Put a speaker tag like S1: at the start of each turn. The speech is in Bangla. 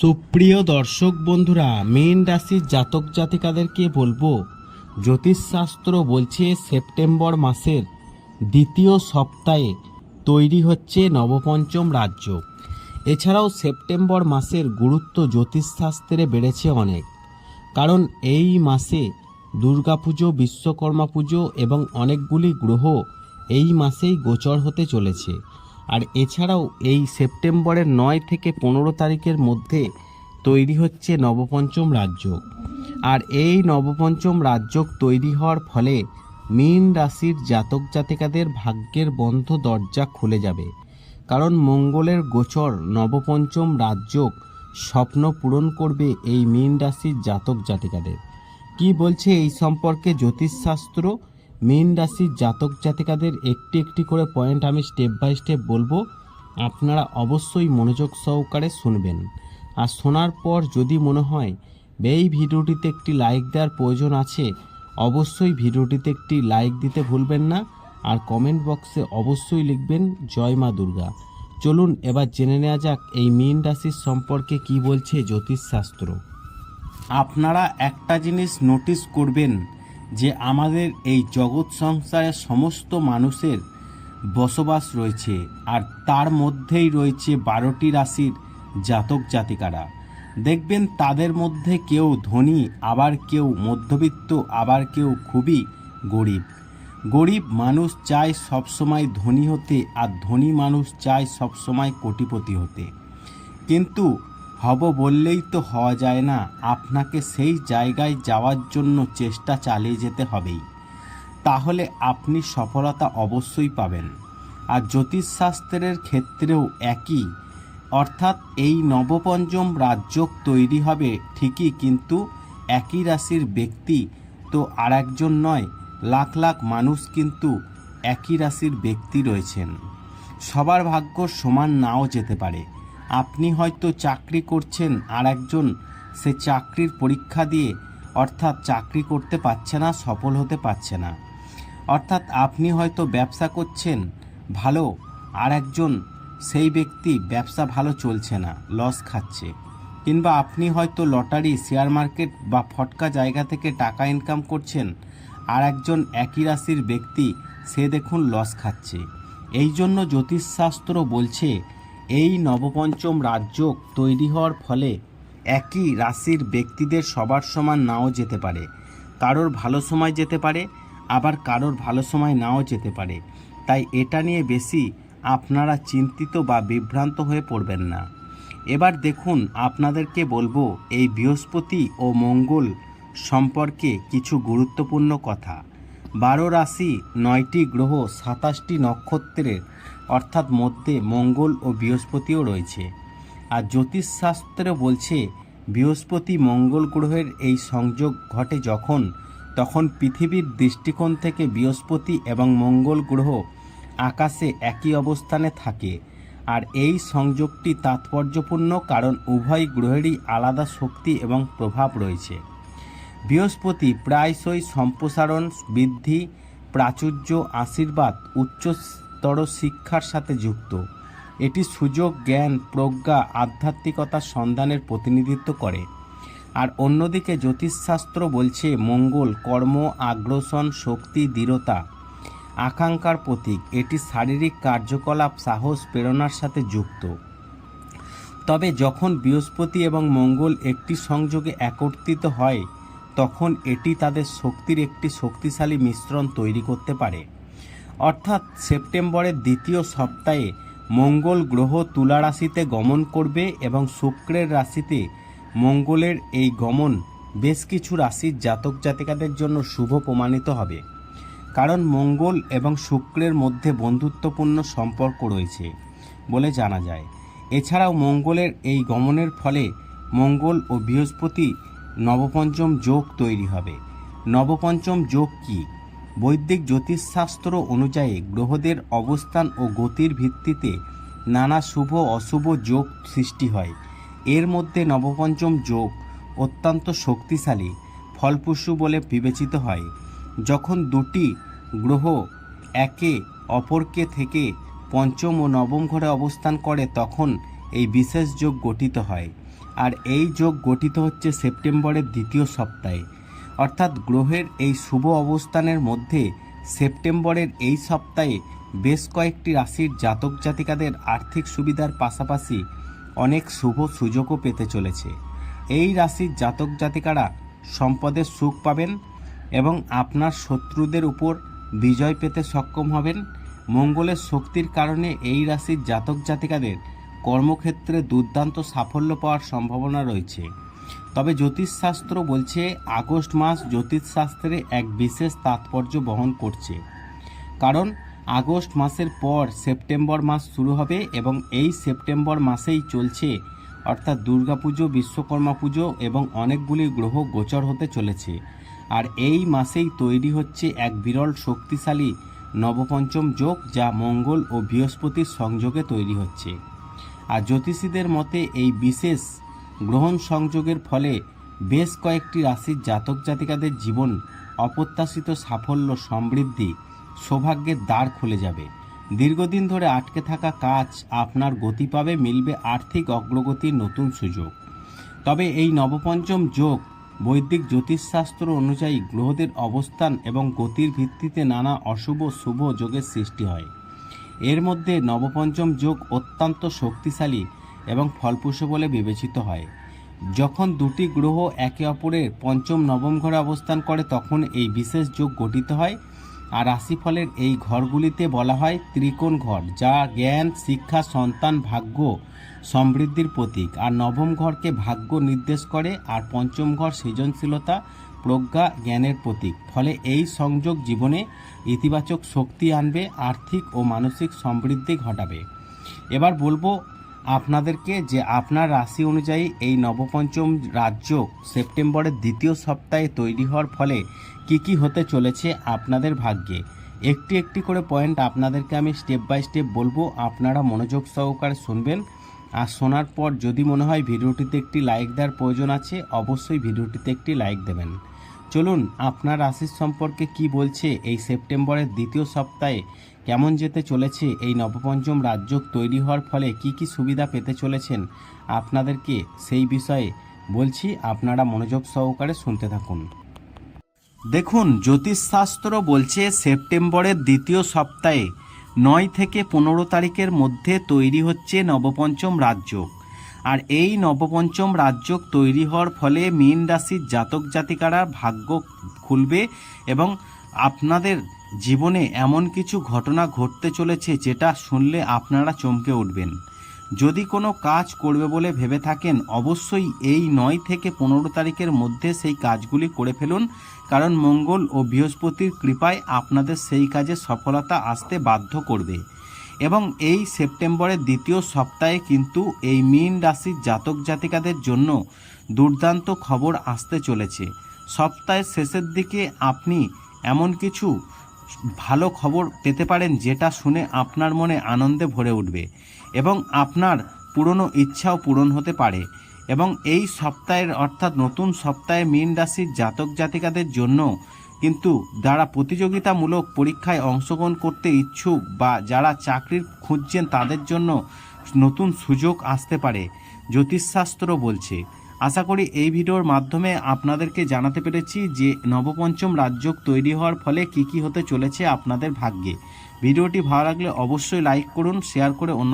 S1: সুপ্রিয় দর্শক বন্ধুরা, মীন রাশির জাতক জাতিকাদেরকে বলব, জ্যোতিষশাস্ত্র বলছে সেপ্টেম্বর মাসের দ্বিতীয় সপ্তাহে তৈরি হচ্ছে নবপঞ্চম রাজ্য। এছাড়াও সেপ্টেম্বর মাসের গুরুত্ব জ্যোতিষশাস্ত্রে বেড়েছে অনেক। কারণ এই মাসে দুর্গাপুজো, বিশ্বকর্মা পুজো এবং অনেকগুলি গ্রহ এই মাসেই গোচর হতে চলেছে। আর এছাড়াও এই সেপ্টেম্বরের নয় থেকে পনেরো তারিখের মধ্যে তৈরি হচ্ছে নবপঞ্চম রাজ্য। আর এই নবপঞ্চম রাজ্য তৈরি হওয়ার ফলে মীন রাশির জাতক জাতিকাদের ভাগ্যের বন্ধ দরজা খুলে যাবে। কারণ মঙ্গলের গোচর নবপঞ্চম রাজ্য স্বপ্ন পূরণ করবে এই মীন রাশির জাতক জাতিকাদের। কি বলছে এই সম্পর্কে জ্যোতিষশাস্ত্র? মীন রাশির জাতক জাতিকাদের একটি একটি করে পয়েন্ট আমি স্টেপ বাই স্টেপ বলব। আপনারা অবশ্যই মনোযোগ সহকারে শুনবেন। আর শোনার পর যদি মনে হয় এই ভিডিওটিতে একটি লাইক দেওয়ার প্রয়োজন আছে, অবশ্যই ভিডিওটিতে একটি লাইক দিতে ভুলবেন না। আর কমেন্ট বক্সে অবশ্যই লিখবেন, জয় মা দুর্গা। চলুন এবার জেনে নেওয়া যাক, এই মীন রাশির সম্পর্কে কি বলছে জ্যোতিষশাস্ত্র। আপনারা একটা জিনিস নোটিস করবেন যে আমাদের এই জগৎ সংসারে সমস্ত মানুষের বসবাস রয়েছে আর তার মধ্যেই রয়েছে বারোটি রাশির জাতক জাতিকারা। দেখবেন তাদের মধ্যে কেউ ধনী, আবার কেউ মধ্যবিত্ত, আবার কেউ খুবই গরিব। গরিব মানুষ চায় সবসময় ধনী হতে আর ধনী মানুষ চায় সবসময় কোটিপতি হতে। কিন্তু হব বললেই তো হওয়া যায় না, আপনাকে সেই জায়গায় যাওয়ার জন্য চেষ্টা চালিয়ে যেতে হবেই। তাহলে আপনি সফলতা অবশ্যই পাবেন। আর জ্যোতিষশাস্ত্রের ক্ষেত্রেও একই। অর্থাৎ এই নবপঞ্চম রাজ্য তৈরি হবে ঠিকই, কিন্তু একই রাশির ব্যক্তি তো আর একজন নয়, লাখ লাখ মানুষ কিন্তু একই রাশির ব্যক্তি রয়েছেন। সবার ভাগ্য সমান নাও যেতে পারে। আপনি হয়তো চাকরি করছেন আর একজন, সে চাকরির পরীক্ষা দিয়ে অর্থাৎ চাকরি করতে পারছে না, সফল হতে পারছে না। অর্থাৎ আপনি হয়তো ব্যবসা করছেন, ভালো, আর একজন, সেই ব্যক্তি ব্যবসা ভালো চলছে না লস খাচ্ছে। কিংবা আপনি হয়তো লটারি শেয়ার মার্কেট বা ফটকা জায়গা থেকে টাকা ইনকাম করছেন, আর একজন একই রাশির ব্যক্তি, সে দেখুন লস খাচ্ছে। এই জন্য জ্যোতিষশাস্ত্র বলছে এই নবপঞ্চম রাজ্য তৈরি হওয়ার ফলে একই রাশির ব্যক্তিদের সবার সমান নাও যেতে পারে। কারোর ভালো সময় যেতে পারে, আবার কারোর ভালো সময় নাও যেতে পারে। তাই এটা নিয়ে বেশি আপনারা চিন্তিত বা বিভ্রান্ত হয়ে পড়বেন না। এবার দেখুন আপনাদেরকে বলব এই বৃহস্পতি ও মঙ্গল সম্পর্কে কিছু গুরুত্বপূর্ণ কথা। বারো রাশি, নয়টি গ্রহ, সাতাশটি নক্ষত্রের অর্থাৎ মধ্যে মঙ্গল ও বৃহস্পতিও রয়েছে। আর জ্যোতিষশাস্ত্র বলছে, বৃহস্পতি মঙ্গল গ্রহের এই সংযোগ ঘটে যখন, তখন পৃথিবীর দৃষ্টিকোণ থেকে বৃহস্পতি এবং মঙ্গল গ্রহ আকাশে একই অবস্থানে থাকে। আর এই সংযোগটি তাৎপর্যপূর্ণ কারণ উভয় গ্রহেরই আলাদা শক্তি এবং প্রভাব রয়েছে। বৃহস্পতি প্রায়শই সম্প্রসারণ, বৃদ্ধি, প্রাচুর্য, আশীর্বাদ উচ্চতর শিক্ষার সাথে যুক্ত। এটি সুযোগ, জ্ঞান, প্রজ্ঞা আধ্যাত্মিকতার সন্ধানের প্রতিনিধিত্ব করে। আর অন্যদিকে জ্যোতিষশাস্ত্র বলছে, মঙ্গল, কর্ম, আগ্রাসন, শক্তি, দৃঢ়তা, আকাঙ্ক্ষার প্রতীক। এটি শারীরিক কার্যকলাপ, সাহস, প্রেরণার সাথে যুক্ত। তবে যখন বৃহস্পতি এবং মঙ্গল একটি সংযোগে একত্রিত হয়, তখন এটি তাদের শক্তির একটি শক্তিশালী মিশ্রণ তৈরি করতে পারে। অর্থাৎ সেপ্টেম্বরের দ্বিতীয় সপ্তাহে মঙ্গল গ্রহ তুলা রাশিতে গমন করবে এবং শুক্রের রাশিতে মঙ্গলের এই গমন বেশ কিছু রাশির জাতক জাতিকাদের জন্য শুভ প্রমাণিত হবে। কারণ মঙ্গল এবং শুক্রের মধ্যে বন্ধুত্বপূর্ণ সম্পর্ক রয়েছে বলে জানা যায়। এছাড়াও মঙ্গলের এই গমনের ফলে মঙ্গল ও বৃহস্পতি নবপঞ্চম যোগ তৈরি হবে। নবপঞ্চম যোগ কি? বৈদিক জ্যোতিষশাস্ত্র অনুযায়ী গ্রহদের অবস্থান ও গতির ভিত্তিতে নানা শুভ অশুভ যোগ সৃষ্টি হয়। এর মধ্যে নবপঞ্চম যোগ অত্যন্ত শক্তিশালী, ফলপ্রসূ বলে বিবেচিত হয়। যখন দুটি গ্রহ একে অপরকে থেকে পঞ্চম ও নবম ঘরে অবস্থান করে, তখন এই বিশেষ যোগ গঠিত হয়। আর এই যোগ গঠিত হচ্ছে সেপ্টেম্বরের দ্বিতীয় সপ্তাহে। অর্থাৎ গ্রহের এই শুভ অবস্থানের মধ্যে সেপ্টেম্বরের এই সপ্তাহে বেশ কয়েকটি রাশির জাতক জাতিকাদের আর্থিক সুবিধার পাশাপাশি অনেক শুভ সুযোগও পেতে চলেছে। এই রাশির জাতক জাতিকারা সম্পদের সুখ পাবেন এবং আপনার শত্রুদের উপর বিজয় পেতে সক্ষম হবেন। মঙ্গলের শক্তির কারণে এই রাশির জাতক জাতিকাদের কর্মক্ষেত্রে দুর্দান্ত সাফল্য পাওয়ার সম্ভাবনা রয়েছে। তবে জ্যোতিষশাস্ত্র বলছে আগস্ট মাস জ্যোতিষশাস্ত্রে এক বিশেষ তাৎপর্য বহন করছে। কারণ আগস্ট মাসের পর সেপ্টেম্বর মাস শুরু হবে এবং এই সেপ্টেম্বর মাসেই চলছে, অর্থাৎ দুর্গাপুজো, বিশ্বকর্মা পুজো এবং অনেকগুলি গ্রহ গোচর হতে চলেছে। আর এই মাসেই তৈরি হচ্ছে এক বিরল শক্তিশালী নবপঞ্চম যোগ যা মঙ্গল ও বৃহস্পতির সংযোগে তৈরি হচ্ছে। আর জ্যোতিষীদের মতে এই বিশেষ গ্রহণ সংযোগের ফলে বেশ কয়েকটি রাশির জাতক জাতিকাদের জীবন অপ্রত্যাশিত সাফল্য সমৃদ্ধি সৌভাগ্যের দ্বার খুলে যাবে। দীর্ঘদিন ধরে আটকে থাকা কাজ আপনার গতি পাবে, মিলবে আর্থিক অগ্রগতির নতুন সুযোগ। তবে এই নবপঞ্চম যোগ বৈদিক জ্যোতিষশাস্ত্র অনুযায়ী গ্রহদের অবস্থান এবং গতির ভিত্তিতে নানা অশুভ শুভ যোগের সৃষ্টি হয়। এর মধ্যে নবপঞ্চম যোগ অত্যন্ত শক্তিশালী এবং ফলপ্রসূ বলে বিবেচিত হয়। যখন দুটি গ্রহ একে অপরের পঞ্চম, নবম ঘরে অবস্থান করে, তখন এই বিশেষ যোগ গঠিত হয়। আর রাশিফলের এই ঘরগুলিতে বলা হয় ত্রিকোণ ঘর, যা জ্ঞান, শিক্ষা, সন্তান, ভাগ্য সমৃদ্ধির প্রতীক। আর নবম ঘরকে ভাগ্য নির্দেশ করে, আর পঞ্চম ঘর সৃজনশীলতা, প্রজ্ঞা, জ্ঞানের প্রতীক। ফলে এই সংযোগ জীবনে ইতিবাচক শক্তি আনবে, আর্থিক ও মানসিক সমৃদ্ধি ঘটাবে। এবার বলব আপনাদেরকে যে আপনার রাশি অনুযায়ী এই নবপঞ্চম রাজ্য সেপ্টেম্বরের দ্বিতীয় সপ্তাহে তৈরি হওয়ার ফলে কি কি হতে চলেছে আপনাদের ভাগ্যে। একটি একটি করে পয়েন্ট আপনাদেরকে আমি স্টেপ বাই স্টেপ বলব, আপনারা মনোযোগ সহকারে শুনবেন। আর শোনার পর যদি মনে হয় ভিডিওটিতে একটি লাইক দেওয়ার প্রয়োজন আছে, অবশ্যই ভিডিওটিতে একটি লাইক দেবেন। চলুন, আপনার রাশির সম্পর্কে কি বলছে এই সেপ্টেম্বরের দ্বিতীয় সপ্তাহে কেমন যেতে চলেছে এই নবপঞ্চম রাজ্য তৈরি হওয়ার ফলে কি কি সুবিধা পেতে চলেছেন আপনাদেরকে সেই বিষয়ে বলছি, আপনারা মনোযোগ সহকারে শুনতে থাকুন। দেখুন, জ্যোতিষশাস্ত্র বলছে সেপ্টেম্বরের দ্বিতীয় সপ্তাহে নয় থেকে পনেরো তারিখের মধ্যে তৈরি হচ্ছে নবপঞ্চম রাজ্য। আর এই নবপঞ্চম রাজ্য তৈরি হওয়ার ফলে মীন রাশির জাতক জাতিকারা ভাগ্য খুলবে এবং আপনাদের জীবনে এমন কিছু ঘটনা ঘটতে চলেছে যেটা শুনলে আপনারা চমকে উঠবেন। যদি কোনো কাজ করবে বলে ভেবে থাকেন, অবশ্যই এই নয় থেকে পনেরো তারিখের মধ্যে সেই কাজগুলি করে ফেলুন, কারণ মঙ্গল ও বৃহস্পতির কৃপায় আপনাদের সেই কাজে সফলতা আসতে বাধ্য করবে। এবং এই সেপ্টেম্বরের দ্বিতীয় সপ্তাহে কিন্তু এই মীন রাশির জাতক জাতিকাদের জন্য দুর্দান্ত খবর আসতে চলেছে। সপ্তাহের শেষের দিকে আপনি এমন কিছু ভালো খবর পেতে পারেন যেটা শুনে আপনার মনে আনন্দে ভরে উঠবে এবং আপনার পুরনো ইচ্ছাও পূরণ হতে পারে এবং এই সপ্তাহের অর্থাৎ নতুন সপ্তাহে মীন রাশির জাতক জাতিকাদের জন্য কিন্তু যারা প্রতিযোগিতামূলক পরীক্ষায় অংশগ্রহণ করতে ইচ্ছুক বা যারা চাকরির খুঁজছেন তাদের জন্য নতুন সুযোগ আসতে পারে। জ্যোতিষশাস্ত্র বলছে আশা করি এই ভিডিওর মাধ্যমে আপনাদেরকে জানাতে পেরেছি যে নবপঞ্চম রাজযোগ তৈরি হওয়ার ফলে কি কি হতে চলেছে আপনাদের ভাগ্যে। ভিডিওটি ভালো লাগলে অবশ্যই লাইক করুন শেয়ার করে অন্য